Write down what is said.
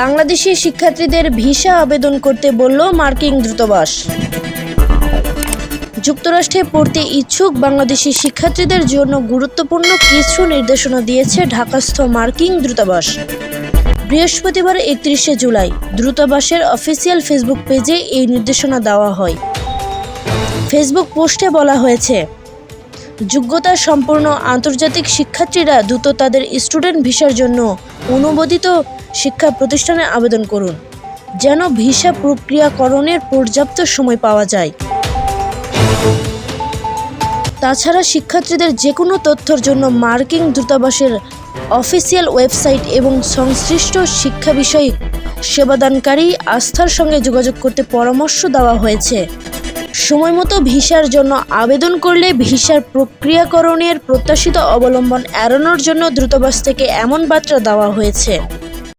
বাংলাদেশি শিক্ষার্থীদের ভিসা আবেদন করতে বলল মার্কিন দূতাবাস। যুক্তরাষ্ট্রে পড়তে ইচ্ছুক বাংলাদেশি শিক্ষার্থীদের জন্য গুরুত্বপূর্ণ কিছু নির্দেশনা দিয়েছে ঢাকাস্থ মার্কিন দূতাবাস। বৃহস্পতিবার একত্রিশে জুলাই দূতাবাসের অফিসিয়াল ফেসবুক পেজে এই নির্দেশনা দেওয়া হয়। ফেসবুক পোস্টে বলা হয়েছে, যোগ্যতা সম্পন্ন আন্তর্জাতিক শিক্ষার্থীরা দ্রুত তাদের স্টুডেন্ট ভিসার জন্য অনুমোদিত শিক্ষা প্রতিষ্ঠানে আবেদন করুন, যেন ভিসা প্রক্রিয়াকরণের পর্যাপ্ত সময় পাওয়া যায়। তাছাড়া শিক্ষার্থীদের যে কোনো তথ্যের জন্য মার্কিন দূতাবাসের অফিসিয়াল ওয়েবসাইট এবং সংশ্লিষ্ট শিক্ষা বিষয়ক সেবাদানকারী আস্থার সঙ্গে যোগাযোগ করতে পরামর্শ দেওয়া হয়েছে। সময়মতো ভিসার জন্য আবেদন করলে ভিসার প্রক্রিয়াকরণের প্রত্যাশিত অবলম্বন এড়ানোর জন্য দূতাবাস থেকে এমন বার্তা দেওয়া হয়েছে।